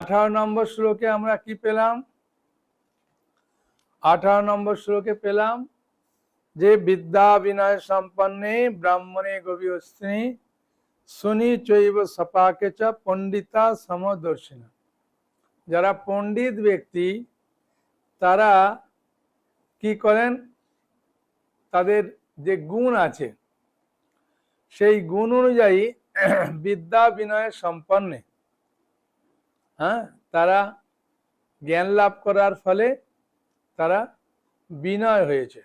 আঠারো নম্বর শ্লোকে আমরা কি পেলাম? আঠারো নম্বর শ্লোকে পেলাম যে বিদ্যা বিনয় সম্পন্নে ব্রাহ্মণে গভীরস্ত্রী শুনি চৈব সপাকে চ পণ্ডিতা সমদর্শিনা। যারা পণ্ডিত ব্যক্তি, তারা কি করেন? তাদের যে গুণ আছে, সেই গুণ অনুযায়ী বিদ্যা বিনয় সম্পন্নে হ্যাঁ? তারা জ্ঞান লাভ করার ফলে তারা বিনয় হয়েছে।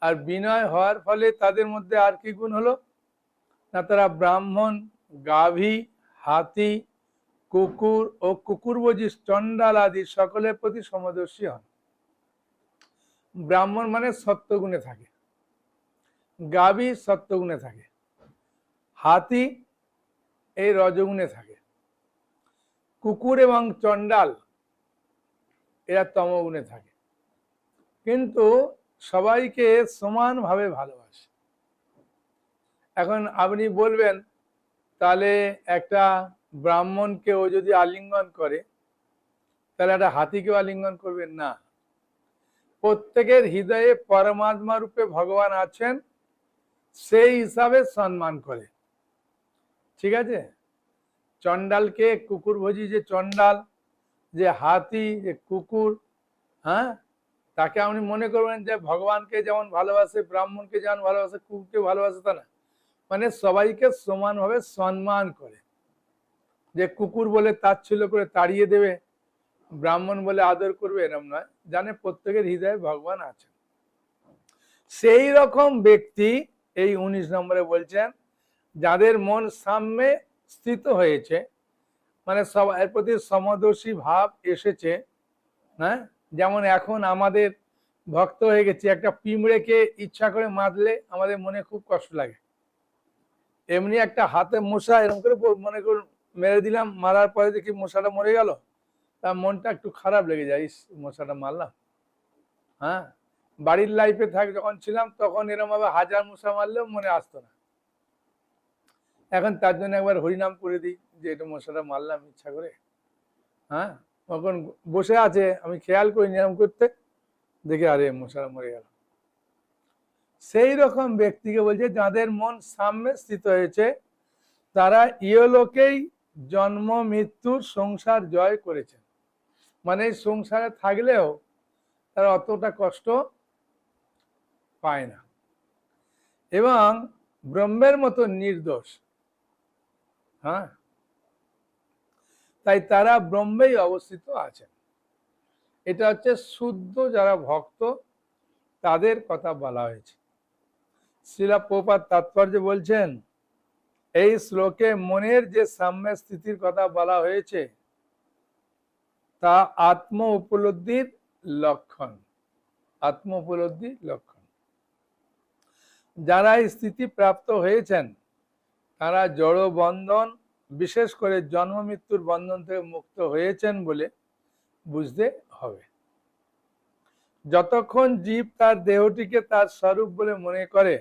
আর বিনয় হওয়ার ফলে তাদের মধ্যে আর কি গুণ হলো? না, তারা ব্রাহ্মণ, গাভী, হাতি, কুকুর ও কুকুরবজি চণ্ডাল আদি সকলের প্রতি সমদর্শী হন। ব্রাহ্মণ মানে সত্যগুণে থাকে। গাভী সত্যগুণে থাকে। হাতি এই রজগুণে থাকে। কুকুর এবং চণ্ডাল, এরা তমগুণে থাকে। কিন্তু সবাইকে সমানভাবে ভালোবাসে। এখন আপনি বলবেন, তাহলে একটা ব্রাহ্মণকে ও যদি আলিঙ্গন করে, তাহলে একটা হাতিকেও আলিঙ্গন করবেন? না। প্রত্যেকের হৃদয়ে পরমাত্মা রূপে ভগবান আছেন, সেই হিসাবে সম্মান করে। ঠিক আছে? চণ্ডালকে কুকুর ভোজি যে চণ্ডাল যে হাতি, যে কুকুর হ্যাঁ? তাকে আপনি মনে করবেন যে ভগবানকে যেমন ভালোবাসে, ব্রাহ্মণকে যেমন ভালোবাসে কুকুরকে ভালোবাসে তা না। মানে সবাইকে সমানভাবে সম্মান করে। যে কুকুর বলে তাচ্ছিল্য করে তাড়িয়ে দেবে, ব্রাহ্মণ বলে আদর করবে, এরম নয়। জানে প্রত্যেকের হৃদয়ে ভগবান আছেন। সেই রকম ব্যক্তি এই উনিশ নম্বরে বলছেন, যাদের মন সাম্যে স্থিত হয়েছে। মানে সবার প্রতি সমদর্শী ভাব এসেছে। হ্যাঁ? যেমন এখন আমাদের ভক্ত হয়ে গেছে, একটা পিঁমড়েকে ইচ্ছা করে মারলে আমাদের মনে খুব কষ্ট লাগে। এমনি একটা হাতে মশা এরকম করে মনে করুন, মেরে দিলাম, মারার পরে দেখি মশাটা মরে গেল। তার মনটা একটু খারাপ লেগে যায়, ইস, মশাটা মারলাম। হ্যাঁ? বাড়ির লাইফে থাক, যখন ছিলাম, তখন এরকম ভাবে হাজার মশা মারলেও মনে আসতো না। এখন তার জন্য একবার হরিনাম করে দিই যে এটা মশাটা মারলাম ইচ্ছা করে। হ্যাঁ? তখন বসে আছে, আমি খেয়াল করি নিয়ম করতে। দেখি আরে মশারা মরে গেল। সেই রকম ব্যক্তিকে বলছে যাদের মন সাম্যে স্থিত হয়েছে, তারা ইহলোকেই জন্ম মৃত্যুর সংসার, জয় করেছেন। মানে সংসারে থাকলেও তারা অতটা কষ্ট পায় না। এবং ব্রহ্মের মতো নির্দোষ। হ্যাঁ? তাই তারা ব্রহ্মেই অবস্থিত আছেন। এটা হচ্ছে শুদ্ধ যারা ভক্ত, তাদের কথা বলা হয়েছে। শিলা তাৎপর্য বলছেন, এই শ্লোকে মনের যে সাম্য স্থিতির কথা বলা হয়েছে, তা আত্ম উপলব্ধির লক্ষণ। আত্ম উপলব্ধির লক্ষণ। যারা এই স্থিতি প্রাপ্ত হয়েছেন তারা জড় বন্ধন, বিশেষ করে জন্ম মৃত্যুর বন্ধন থেকে মুক্ত হয়েছেন বলে বুঝতে হবে। যতক্ষণ জীব তার দেহটিকে তার স্বরূপ বলে মনে করে,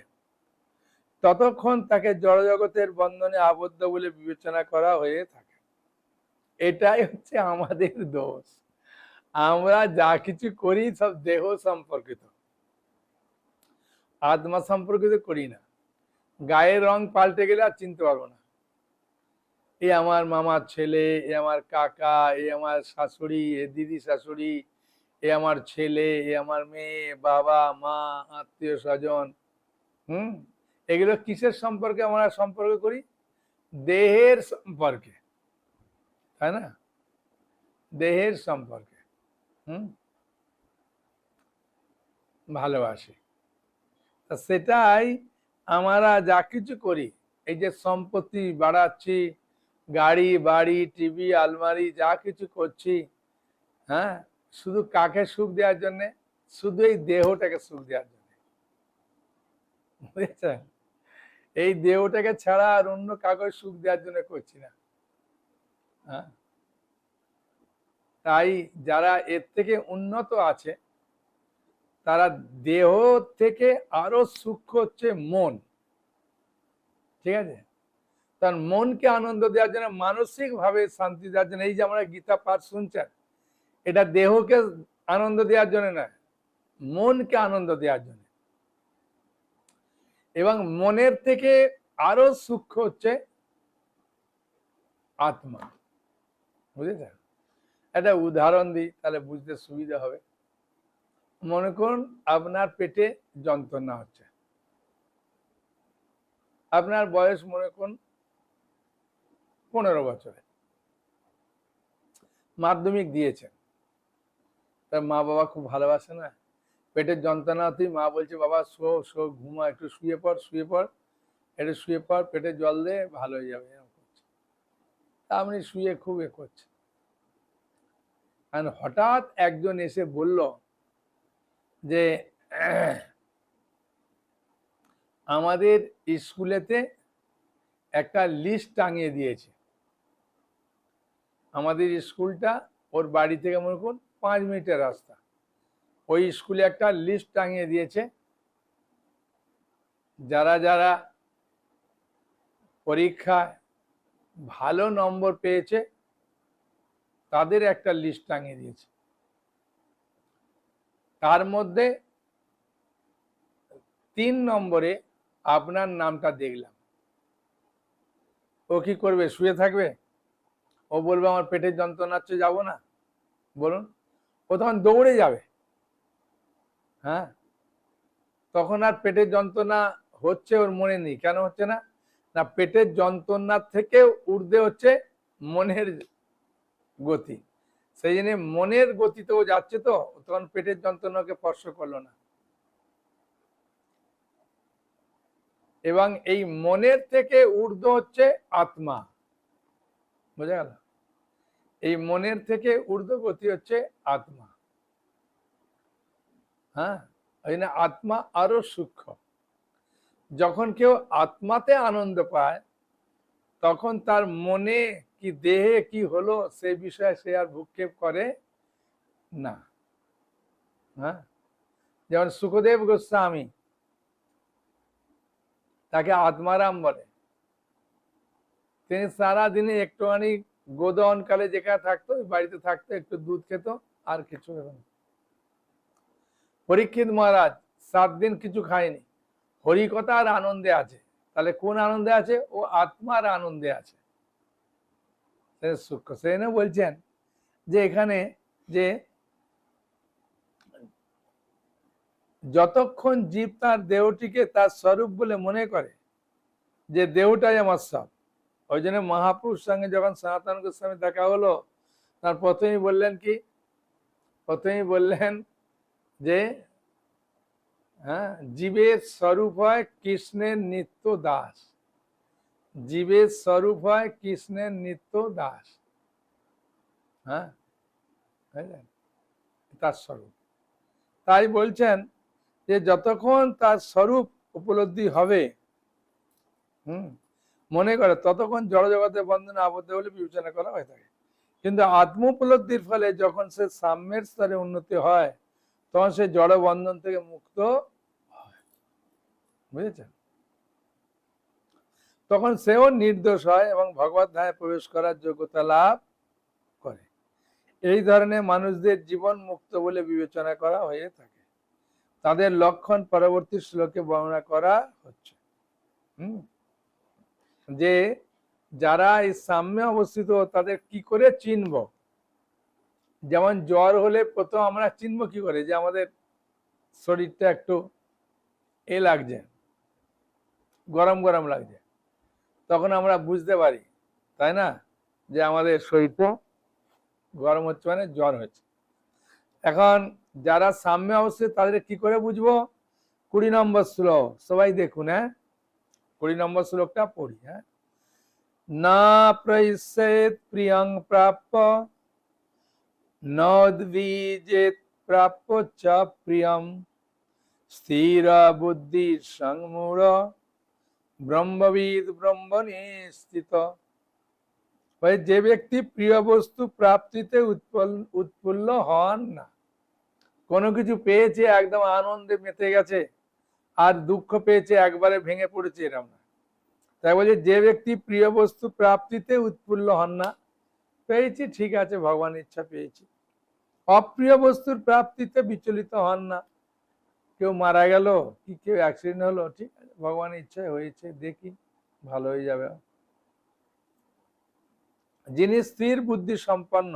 ততক্ষণ তাকে জড়জগতের বন্ধনে আবদ্ধ বলে বিবেচনা করা হয়ে থাকে। এটাই হচ্ছে আমাদের দোষ। আমরা যা কিছু করি সব দেহ সম্পর্কিত। আত্মা সম্পর্কিত করি না। গায়ের রং পাল্টে গেলে আর চিনতে পারব না। এ আমার মামার ছেলে, এ আমার কাকা, এ আমার শাশুড়ি, এ দিদি শাশুড়ি, এ আমার ছেলে, এ আমার মেয়ে, বাবা, মা, আত্মীয় স্বজন, হুম? এগুলো কিসের সম্পর্কে আমরা সম্পর্ক করি? দেহের সম্পর্কে, তাই না? দেহের সম্পর্কে, হুম? ভালোবাসি। সেটাই আমরা যা কিছু করি, এই যে সম্পত্তি বাড়াচ্ছি, গাড়ি, বাড়ি, টিভি, আলমারি, যা কিছু করছি হ্যাঁ শুধু কাকে সুখ দেওয়ার জন্যে? শুধু এই দেহটাকে সুখ দেওয়ার জন্য। বুঝেছেন? এই দেহটাকে ছাড়া আর অন্য কাউকে সুখ দেওয়ার জন্য করছি না। হ্যাঁ? তাই যারা এর থেকে উন্নত আছে তারা দেহ থেকে আরও সূক্ষ্ম হচ্ছে মন। ঠিক আছে? তার মনকে আনন্দ দেওয়ার জন্য মানসিক ভাবে শান্তি দেওয়ার জন্য, এই যে আমরা গীতা পাঠ শুনছেন, এটা দেহকে আনন্দ দেওয়ার জন্য নয়, মনকে আনন্দ দেওয়ার জন্য। এবং মনের থেকে আরও সূক্ষ্ম হচ্ছে আত্মা। বুঝেছেন? একটা উদাহরণ দিই, তাহলে বুঝতে সুবিধা হবে। মনে করুন আপনার পেটে যন্ত্রণা হচ্ছে। আপনার বয়স মনে করুন পনেরো বছরে মাধ্যমিক দিয়েছেন। তার মা বাবা খুব ভালোবাসে না? পেটের যন্ত্রণা হতেই মা বলছে, বাবা, শো শো, ঘুমা, একটু শুয়ে পড় শুয়ে পড়। একটু শুয়ে পড়, পেটে জল দে, ভালো হয়ে যাবে। এরকম করছে। তা আপনি শুয়ে খুব এ করছে আর হঠাৎ একজন এসে বলল যে, আমাদের স্কুলেতে একটা লিস্ট টাঙিয়ে দিয়েছে। আমাদের স্কুলটা ওর বাড়ি থেকে মনে করুন পাঁচ মিনিটের রাস্তা। ওই স্কুলে একটা লিস্ট টাঙিয়ে দিয়েছে। যারা যারা পরীক্ষায় ভালো নম্বর পেয়েছে, তাদের একটা লিস্ট টাঙিয়ে দিয়েছে। তার মধ্যে তিন নম্বরে আপনার নামটা দেখলাম। ও কি করবে? শুয়ে থাকবে? ও বলবে, আমার পেটের যন্ত্রণা হচ্ছে, যাব না। বলুন। ও তখন দৌড়ে যাবে। হ্যাঁ? তখন আর পেটের যন্ত্রণা হচ্ছে ওর মনে নেই। কেন হচ্ছে না? না, পেটের যন্ত্রণার থেকে ঊর্ধ্বে হচ্ছে মনের গতি। সেই জন্য মনের গতিতে ও যাচ্ছে তো, তখন পেটের যন্ত্রণাকে স্পর্শ করল না। এবং এই মনের থেকে ঊর্ধ্ব হচ্ছে আত্মা। বোঝা গেল? এই মনের থেকে ঊর্ধ্ব গতি হচ্ছে আত্মা। হ্যাঁ? ওই জন্য আত্মা আরও সূক্ষ্ম। যখন কেউ আত্মাতে আনন্দ পায়, তখন তার মনে কি দেহে কি হলো সে বিষয়ে সে আর ভূক্ষেপ করে না। হ্যাঁ? যেমন সুখদেব গোস্বামী, তাকে আত্মারাম বলে। তিনি সারা দিনে একটুখানি গোদনকালে যেখানে থাকতো বাড়িতে থাকতো, একটু দুধ খেত, আর কিছু খেত না। পরীক্ষিত মহারাজ, সাত দিন কিছু খায়নি। হরিকথা আর আনন্দে আছে। তাহলে কোন আনন্দে আছে? ও আত্মার আনন্দে আছে। সেজন্য বলছেন যে এখানে যে যতক্ষণ জীব তার দেহটিকে তার স্বরূপ বলে মনে করে, যে দেহটাই আমার সব। ওই জন্য মহাপুরুষ সঙ্গে যখন সনাতন গোস্বামী দেখা হলো, তার প্রথমেই বললেন কি? প্রথমেই বললেন যে হ্যাঁ জীবের স্বরূপ হয় কৃষ্ণের নিত্য দাস। জীবের স্বরূপ হয় কৃষ্ণের নিত্য দাস। হ্যাঁ? তার স্বরূপ। তাই বলছেন যে যতক্ষণ তার স্বরূপ উপলব্ধি হবে, হুম, মনে করে ততক্ষণ জড় জড়জগতের বন্ধনে আবদ্ধ বলে বিবেচনা করা হয়ে থাকে। কিন্তু আত্ম উপলব্ধির ফলে যখন সে সাম্যের স্তরে উন্নতি হয়, তখন সে জড় বন্ধন থেকে মুক্ত হয়। বুঝেছেন? তখন সেও নির্দোষ হয় এবং ভগবত ধায় প্রবেশ করার যোগ্যতা লাভ করে। এই ধরনের মানুষদের জীবন মুক্ত বলে বিবেচনা করা হয়ে থাকে। তাদের লক্ষণ পরবর্তী শ্লোকে বর্ণনা করা হচ্ছে। যে যারা এই সাম্যে অবস্থিত, তাদের কি করে চিনব? যেমন জ্বর হলে প্রথম আমরা চিনব কি করে? যে আমাদের শরীরটা একটু এ লাগছে, গরম গরম লাগছে। তখন আমরা বুঝতে পারি, তাই না? যে আমাদের শরীরটা গরম হচ্ছে মানে জ্বর হচ্ছে। এখন যারা সাম্য অবস্থিত তাদের কি করে বুঝব? কুড়ি নম্বর শ্লোক, সবাই দেখুন হ্যাঁ? কুড়ি নম্বর শ্লোকটা পড়ি হ্যাঁ? না প্রইসেত প্রিয়ং প্রাপ্য, নদ্বিজেত প্রাপ্য চ প্রিয়ম, স্থির বুদ্ধি সংমূঢ়। ব্রহ্মবিদ ব্রহ্মণে স্থিত। যে ব্যক্তি প্রিয় বস্তু প্রাপ্তিতে উৎফুল্ল হন না। কোনো কিছু পেয়েছে একদম আনন্দে মেতে গেছে, আর দুঃখ পেয়েছে একবারে ভেঙে পড়েছে এরম না। তাই বলছে যে ব্যক্তি প্রিয় বস্তু প্রাপ্তিতে উৎফুল্ল হন না, পেয়েছি, ঠিক আছে ভগবান ইচ্ছা পেয়েছি। অপ্রিয় বস্তুর প্রাপ্তিতে বিচলিত হন না কেউ মারা গেল, কি কেউ অ্যাক্সিডেন্ট হলো, ঠিক আছে ভগবান ইচ্ছায় হয়েছে, দেখি, ভালো হয়ে যাবে। যিনি স্থির বুদ্ধি সম্পন্ন,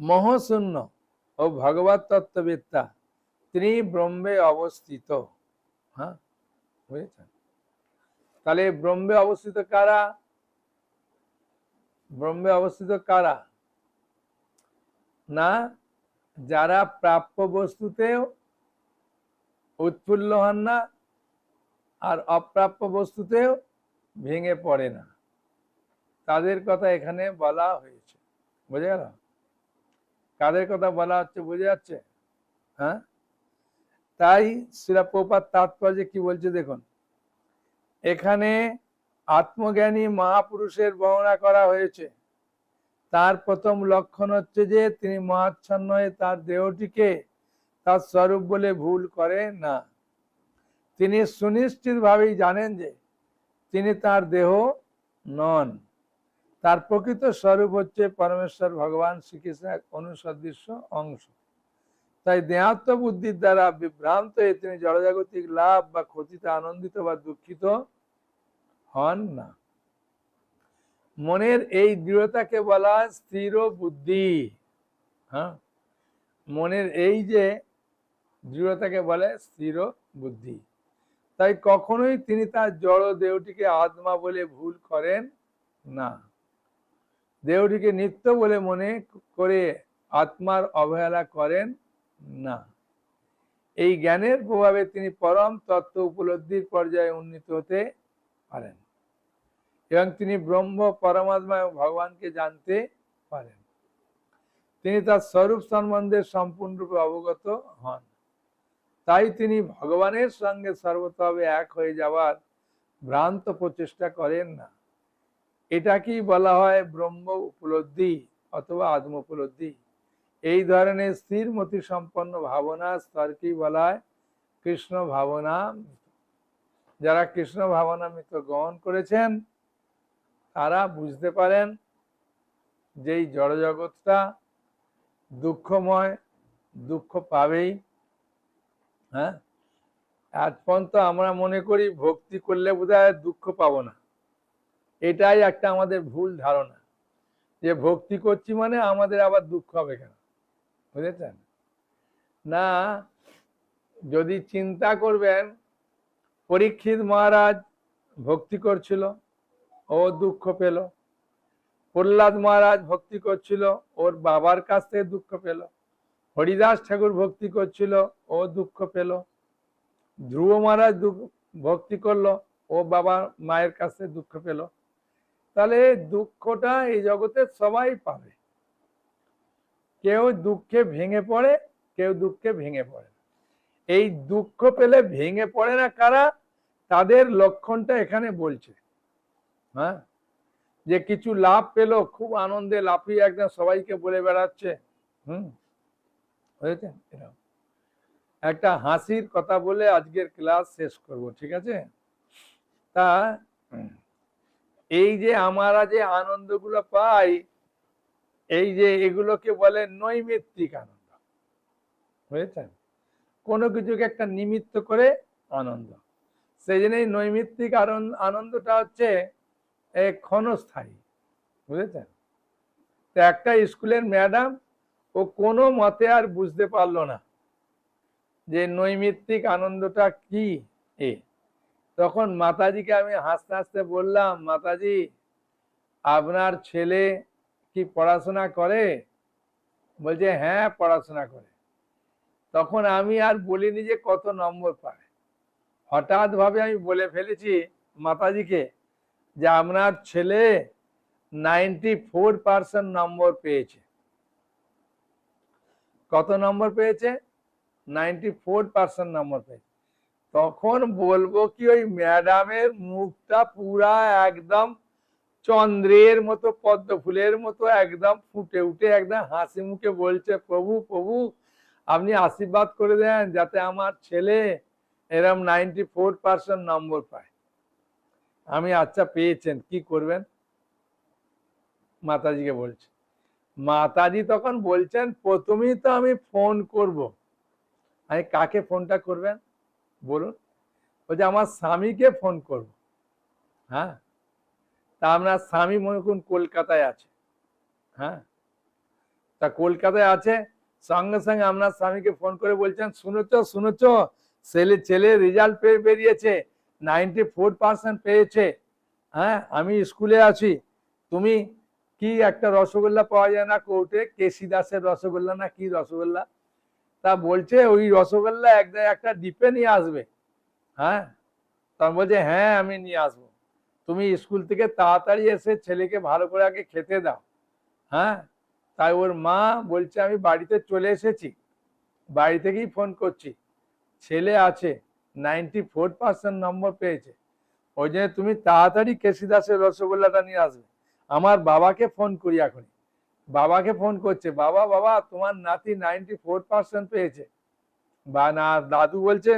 মহশূন্য ও ভগবত তত্ত্ববেত্তা তিনি ব্রহ্মে অবস্থিত। হ্যাঁ বুঝেছেন? তাহলে ব্রহ্মে অবস্থিত কারা? ব্রহ্মে অবস্থিত কারা? না, যারা প্রাপ্য বস্তুতেও উৎফুল্ল হন না আর অপ্রাপ্য বস্তুতেও ভেঙে পড়ে না। তাদের কথা এখানে বলা হয়েছে। বুঝে গেল? কাদের কথা বলা হচ্ছে বুঝে যাচ্ছে? হ্যাঁ? তাই শিলা প্রপাত তাৎপর্য কি বলছে দেখুন। এখানে আত্মজ্ঞানী মহাপুরুষের বর্ণনা করা হয়েছে। তার প্রথম লক্ষণ হচ্ছে যে তিনি মহাচ্ছন্ন হয়ে তার দেহটিকে তার স্বরূপ বলে ভুল করে না। তিনি সুনিশ্চিত ভাবেই জানেন যে তিনি তার দেহ নন। তার প্রকৃত স্বরূপ হচ্ছে পরমেশ্বর ভগবান শ্রীকৃষ্ণের অনুসদৃশ্য অংশ। তাই দেহাত্ম বুদ্ধির দ্বারা বিভ্রান্ত হয়ে তিনি জড়জাগতিক লাভ বা ক্ষতিতে আনন্দিত বা দুঃখিত হন না। মনের এই দৃঢ়তাকে বলা স্থির বুদ্ধি। হ্যাঁ? মনের এই যে দৃঢ়তাকে বলে স্থির বুদ্ধি। তাই কখনোই তিনি তার জড় দেহটিকে আত্মা বলে ভুল করেন না। দেহটিকে নিত্য বলে মনে করে আত্মার অবহেলা করেন না। এই জ্ঞানের প্রভাবে তিনি পরম তত্ত্ব উপলব্ধির পর্যায়ে উন্নীত হতে পারেন এবং তিনি ব্রহ্ম, পরমাত্মা এবং ভগবানকে জানতে পারেন। তিনি তার স্বরূপ সম্বন্ধে সম্পূর্ণরূপে অবগত হন। তাই তিনি ভগবানের সঙ্গে সর্বতভাবে এক হয়ে যাওয়ার ভ্রান্ত প্রচেষ্টা করেন না। এটাকেই বলা হয় ব্রহ্ম উপলব্ধি অথবা আত্ম উপলব্ধি? এই ধরনের স্থির মতি সম্পন্ন ভাবনা স্তরকেই বলা হয়? কৃষ্ণ ভাবনা যারা কৃষ্ণ ভাবনা মিত্র গ্রহণ করেছেন, তারা বুঝতে পারেন যে এই জড়জগৎটা দুঃখময়, দুঃখ পাবেই। হ্যাঁ? আজ পর্যন্ত আমরা মনে করি ভক্তি করলে বোধহয় দুঃখ পাবো না। এটাই একটা আমাদের ভুল ধারণা। যে ভক্তি করছি মানে আমাদের আবার দুঃখ হবে কেন? বুঝেছেন? না, যদি চিন্তা করবেন, পরীক্ষিত মহারাজ ভক্তি করছিল, ও দুঃখ পেল। প্রহ্লাদ মহারাজ ভক্তি করছিল, ওর বাবার কাছ থেকে দুঃখ পেল। হরিদাস ঠাকুর ভক্তি করছিল, ও দুঃখ পেল। ধ্রুব মহারাজ ভক্তি করল, ও বাবা মায়ের কাছে দুঃখ পেল। তাহলে দুঃখটা এই জগতে সবাই পাবে। কেউ দুঃখে ভেঙে পড়ে, কেউ দুঃখে ভেঙে পড়ে এই দুঃখ পেলে ভেঙে পড়ে না কারা? তাদের লক্ষণটা এখানে বলছে। হ্যাঁ? যে কিছু লাভ পেল, খুব আনন্দে লাফিয়ে একদম সবাইকে বলে বেড়াচ্ছে। হুম? হয়েছেন এরকম। একটা হাসির কথা বলে আজকের ক্লাস শেষ করব, ঠিক আছে? তা এই যে আমরা যে আনন্দগুলো পাই, এই যে এগুলোকে বলে নৈমিত্তিক আনন্দ। বুঝেছেন কোনো কিছুকে একটা নিমিত্ত করে আনন্দ। সেই জন্য এই নৈমিত্তিক আনন্দটা হচ্ছে ক্ষণস্থায়ী। বুঝেছেন? তো একটা স্কুলের ম্যাডাম ও কোনো মতে আর বুঝতে পারল না যে নৈমিত্তিক আনন্দটা কি এ। তখন মাতাজিকে আমি হাসতে হাসতে বললাম, মাতাজি, আপনার ছেলে কি পড়াশোনা করে? বলছে হ্যাঁ পড়াশোনা করে। তখন আমি আর বলিনি যে কত নম্বর পায়। হঠাৎ ভাবে আমি বলে ফেলেছি মাতাজিকে যে, আপনার ছেলে নাইনটি ফোর পার্সেন্ট নম্বর পেয়েছে। কত নম্বর পেয়েছে? নাইনটি ফোর পার্সেন্ট নম্বর পেয়েছে। তখন বলব কি ওই ম্যাডামের মুখটা পুরা একদম চন্দ্রের মতো পদ্ম ফুলের মতো একদম ফুটে উঠে, একদম হাসি মুখে বলছে, প্রভু প্রভু, আপনি আশীর্বাদ করে দেন যাতে আমার ছেলে এরম নাইনটি ফোর পার্সেন্ট নম্বর পায়। আমি আচ্ছা পেয়েছেন, কি করবেন? মাতাজিকে বলছে। মাতাজি তখন বলছেন, প্রথমেই তো আমি ফোন করব। আমি কাকে ফোনটা করবেন? বলুন। বলছে, আমার স্বামীকে ফোন করব। হ্যাঁ? তা আপনার স্বামী মনে করুন কলকাতায় আছে। হ্যাঁ? তা কলকাতায় আছে, সঙ্গে সঙ্গে আপনার স্বামীকে ফোন করে বলছেন, শুনেছ শুনেছ, ছেলে ছেলে রেজাল্ট পেয়ে বেরিয়েছে, নাইনটি ফোর পার্সেন্ট পেয়েছে। হ্যাঁ আমি স্কুলে আছি। তুমি কি একটা রসগোল্লা পাওয়া যায় না কোর্টে? কেসি দাসের রসগোল্লা না কি রসগোল্লা? তা বলছে ওই রসগোল্লা একদম একটা ডিপে নিয়ে আসবে। হ্যাঁ? তখন বলছে হ্যাঁ আমি নিয়ে আসব। তুমি স্কুল থেকে তাড়াতাড়ি এসে ছেলেকে ভালো করে আগে খেতে দাও। হ্যাঁ? তাই ওর মা বলছে, আমি বাড়িতে চলে এসেছি। বাড়ি থেকেই ফোন করছি। ছেলে আছে, নাইনটি ফোর পার্সেন্ট নম্বর পেয়েছে। ওই জন্য তুমি তাড়াতাড়ি কেসি দাসের রসগোল্লাটা নিয়ে আসবে। আমার বাবাকে ফোন করি এখন বাবাকে ফোন করছে, বাবা বাবা, তোমার নাতি নাইনটি ফোর পার্সেন্ট পেয়েছে। বা না, দাদু বলছে,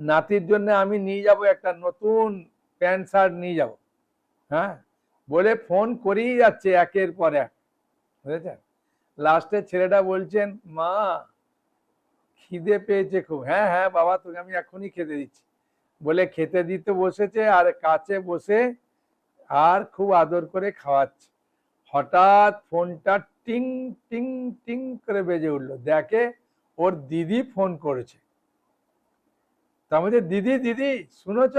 নাতির জন্য আমি নিয়ে যাব একটা নতুন প্যান্ট শার্ট নিয়ে যাব। হ্যাঁ? বলে ফোন করেই যাচ্ছে একের পর এক। বুঝেছেন লাস্টে ছেলেটা বলছেন, মা, খিদে পেয়েছে খুব। হ্যাঁ হ্যাঁ বাবা, তোকে আমি এখনই খেতে দিচ্ছি। বলে, খেতে দিতে বসেছে আর কাছে বসে আর খুব আদর করে খাওয়াচ্ছে। হঠাৎ ফোনটা টিং টিং টিং করে বেজে উঠল। দেখে ওর দিদি ফোন করেছে। তার দিদি দিদি, শুনেছ?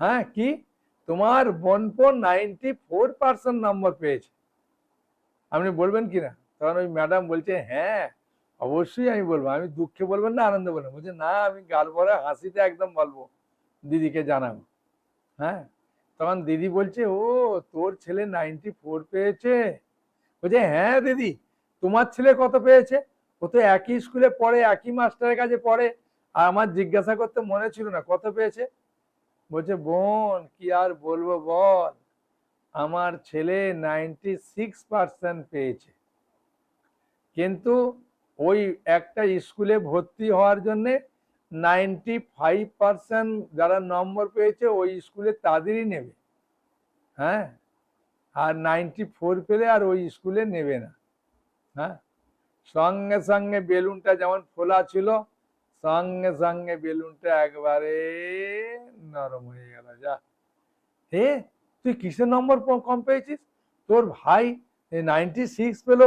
হ্যাঁ কি? তোমার বোনপো নাইনটি ফোর পার্সেন্ট নম্বর পেয়েছে। আপনি বলবেন কি না? তখন ওই ম্যাডাম বলছে হ্যাঁ অবশ্যই আমি বলব। আমি দুঃখে বলবেন না, আনন্দে বলব বলছে, না, আমি গাল ভরা হাসিতে একদম বলব। দিদিকে জানাব। হ্যাঁ তখন দিদি বলছে, ও, তোর ছেলে নাইনটি ফোর পেয়েছে। বলছে হ্যাঁ দিদি, তোমার ছেলে কত পেয়েছে? ও তো একই স্কুলে পড়ে, একই মাস্টারের কাছে পড়ে। আর আমার জিজ্ঞাসা করতে মনে ছিল না, কত পেয়েছে? বলছে, বোন, কি আর বলব বল? আমার ছেলে নাইনটি সিক্স পার্সেন্ট পেয়েছে। কিন্তু ওই একটা স্কুলে ভর্তি হওয়ার জন্যে নাইনটি ফাইভ পার্সেন্ট যারা নম্বর পেয়েছে ওই স্কুলে তাদেরই নেবে। হ্যাঁ? আর নাইনটি ফোর পেলে আর ওই স্কুলে নেবে না। হ্যাঁ? সঙ্গে সঙ্গে বেলুনটা যেমন খোলা ছিল, সঙ্গে সঙ্গে বেলুনটা একবারে নরম হয়ে গেল। যা। হে তুই কিসের নম্বর কম পেয়েছিস? তোর ভাই নাইনটি সিক্স পেল,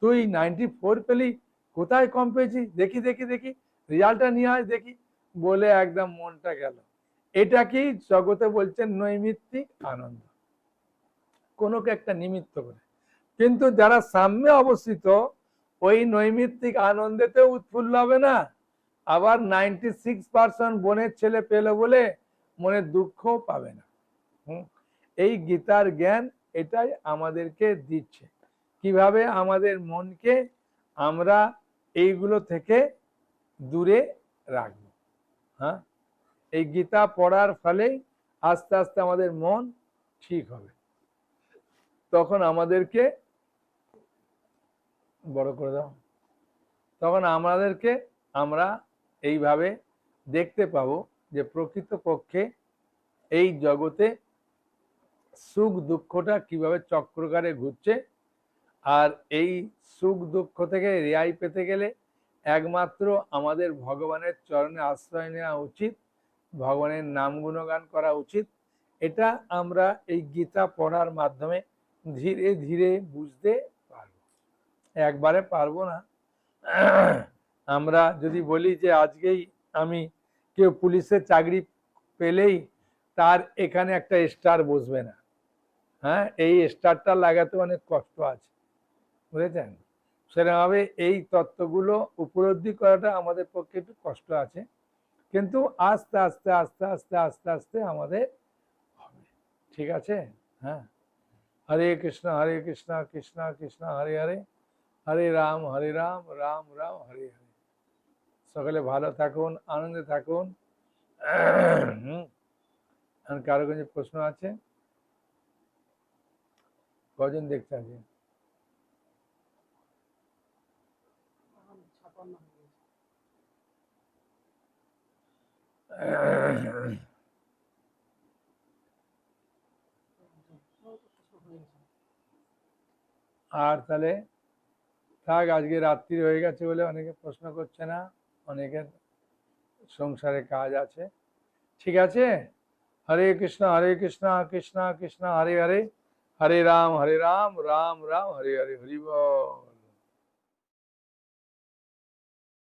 তুই নাইনটি ফোর পেলি, কোথায় কম পেয়েছিস? দেখি দেখি দেখি। রেজাল্টটা নিয়ে আয় দেখি, বলে একদম মনটা গেল। এটা কি জগতে বলছেন নৈমিত্তিক আনন্দ? কোনোকে একটা নিমিত্ত করে। কিন্তু যারা সাম্যে অবস্থিত, ওই নৈমিত্তিক আনন্দেতে উৎফুল্ল হবে না। আবার নাইনটি সিক্স পার্সেন্ট বোনের ছেলে পেল বলে মনে দুঃখ পাবে না। এই গীতার জ্ঞান এটাই আমাদেরকে দিচ্ছে। কীভাবে আমাদের মনকে আমরা এইগুলো থেকে দূরে রাখব। হ্যাঁ? এই গীতা পড়ার ফলেই আস্তে আস্তে আমাদের মন ঠিক হবে। তখন আমাদেরকে বড় করে দাও। তখন আমাদেরকে আমরা এইভাবে দেখতে পাবো যে প্রকৃত পক্ষে এই জগতে সুখ দুঃখটা কীভাবে চক্রকারে ঘুরছে। আর এই সুখ দুঃখ থেকে রেহাই পেতে গেলে একমাত্র আমাদের ভগবানের চরণে আশ্রয় নেওয়া উচিত, ভগবানের নাম গুণগান করা উচিত। এটা আমরা এই গীতা পড়ার মাধ্যমে ধীরে ধীরে বুঝতে পারব। একবারে পারব না। আমরা যদি বলি যে আজকেই আমি কেউ পুলিশের চাকরি পেলেই তার এখানে একটা স্টার বসবে না। হ্যাঁ এই স্টারটা লাগাতে অনেক কষ্ট আছে। বুঝেছেন? সেরকমভাবে এই তত্ত্বগুলো উপলব্ধি করাটা আমাদের পক্ষে একটু কষ্ট আছে। কিন্তু আস্তে আস্তে আস্তে আস্তে আস্তে আস্তে আমাদের হবে। ঠিক আছে? হ্যাঁ। হরে কৃষ্ণ হরে কৃষ্ণ কৃষ্ণ কৃষ্ণ, হরে হরে। হরে রাম হরে রাম রাম রাম, হরে হরে। সকলে ভালো থাকুন, আনন্দে থাকুন। কারও কাছে প্রশ্ন আছে? কজন দেখতে আছে? আর তাহলে, থাক, আজকে রাত্রি হয়ে গেছে বলে অনেকে প্রশ্ন করছে না, অনেকের সংসারে কাজ আছে। ঠিক আছে? হরে কৃষ্ণ হরে কৃষ্ণ কৃষ্ণ কৃষ্ণ, হরে হরে হরে রাম হরে রাম রাম রাম, হরে হরে হরিব